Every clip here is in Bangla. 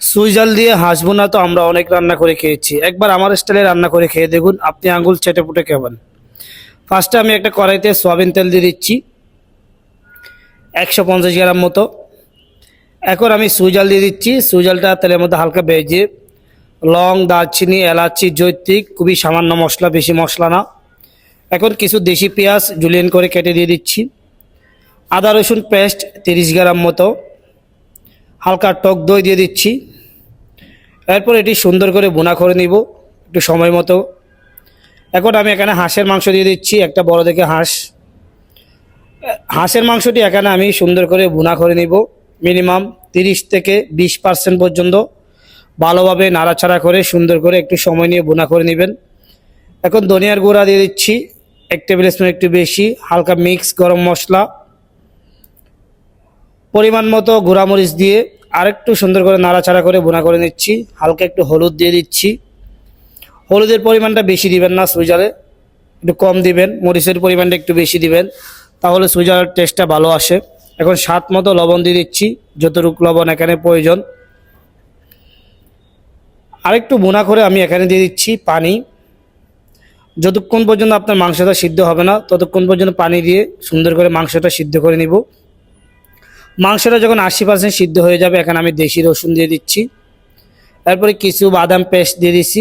সুইজাল দিয়ে হাঁস বোনা তো আমরা অনেক রান্না করে খেয়েছি। একবার আমার স্টাইলে রান্না করে খেয়ে দেখুন, আপনি আঙুল চেটে পুটে খাবেন। ফার্স্টে আমি একটা কড়াইতে সয়াবিন তেল দিয়ে দিচ্ছি, একশো পঞ্চাশ গ্রাম মতো। এখন আমি সুইজাল দিয়ে দিচ্ছি সুইজালটা তেলের মধ্যে হালকা ভেজে, লং, দারচিনি, এলাচি, জৈত্রিক, খুবই সামান্য মশলা, বেশি মশলা না। এখন কিছু দেশি পেঁয়াজ জুলিয়েন করে কেটে দিয়ে দিচ্ছি। আদা রসুন পেস্ট তিরিশ গ্রাম মতো। হালকা টক দই দিয়ে দিচ্ছি। এরপর এটি সুন্দর করে বোনা করে নিব, একটু সময় মতো। এখন আমি এখানে হাঁসের মাংস দিয়ে দিচ্ছি, একটা বড় দেখে হাঁস। হাঁসের মাংসটি এখানে আমি সুন্দর করে বোনা করে নিব, মিনিমাম তিরিশ থেকে বিশ পার্সেন্ট পর্যন্ত। ভালোভাবে নাড়াচাড়া করে সুন্দর করে একটু সময় নিয়ে বোনা করে নেবেন। এখন ধনিয়ার গুঁড়া দিয়ে দিচ্ছি, এক টেবিল স্পুন একটু বেশি, হালকা মিক্স গরম মশলা। পরিমাণ মতো গুঁড়ামরিচ দিয়ে আরেকটু সুন্দর করে নাড়াচাড়া করে বোনা করে নিচ্ছি। হালকা একটু হলুদ দিয়ে দিচ্ছি। হলুদের পরিমাণটা বেশি দিবেন না সুইজারে একটু কম দিবেন। মরিচের পরিমাণটা একটু বেশি দিবেন। তাহলে সুইজারের টেস্টটা ভালো আসে। এখন স্বাদ মতো লবণ দিয়ে দিচ্ছি। যতটুকু লবণ এখানে প্রয়োজন। আরেকটু বোনা করে আমি এখানে দিয়ে দিচ্ছি পানি। যতক্ষণ পর্যন্ত আপনার মাংসটা সিদ্ধ হবে না, ততক্ষণ পর্যন্ত পানি দিয়ে সুন্দর করে মাংসটা সিদ্ধ করে নিব। মাংসটা যখন আশি পার্সেন্ট সিদ্ধ হয়ে যাবে, এখানে আমি দেশি রসুন দিয়ে দিচ্ছি। তারপরে কিছু বাদাম পেস্ট দিয়ে দিচ্ছি।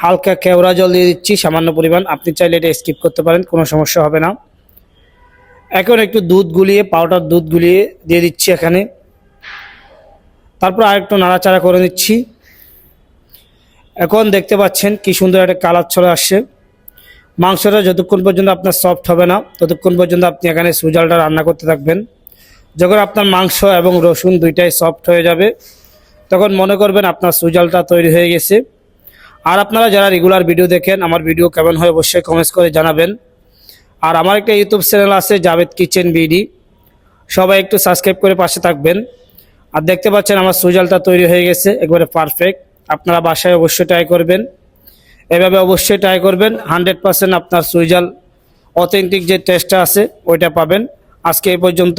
হালকা কেওড়া জল দিয়ে দিচ্ছি, সামান্য পরিমাণ। আপনি চাইলে এটা স্কিপ করতে পারেন, কোনো সমস্যা হবে না। এখন একটু দুধ গুলিয়ে পাউডার দুধ গুলিয়ে দিয়ে দিচ্ছি এখানে। তারপর আরেকটু নাড়াচাড়া করে নিচ্ছি। এখন দেখতে পাচ্ছেন কি সুন্দর একটা কালার চলে আসছে। মাংসটা যতক্ষণ পর্যন্ত আপনার সফট হবে না, ততক্ষণ পর্যন্ত আপনি এখানে সুজালটা রান্না করতে থাকবেন। যখন আপনার মাংস এবং রসুন দুইটাই সফট হয়ে যাবে, তখন মনে করবেন আপনার সুজালটা তৈরি হয়ে গেছে। আর আপনারা যারা রেগুলার ভিডিও দেখেন, আমার ভিডিও কেমন হয় অবশ্যই কমেন্টস করে জানাবেন। আর আমার একটা ইউটিউব চ্যানেল আছে জাভেদ কিচেন বিডি সবাই একটু সাবস্ক্রাইব করে পাশে থাকবেন। আর দেখতে পাচ্ছেন আমার সুজালটা তৈরি হয়ে গেছে, একবারে পারফেক্ট আপনারা বাসায় অবশ্যই ট্রাই করবেন। এভাবে অবশ্যই ট্রাই করবেন। হান্ড্রেড পার্সেন্ট আপনার সুইজাল অথেন্টিক যে টেস্টটা আছে, ওইটা পাবেন। আজকে এই পর্যন্ত।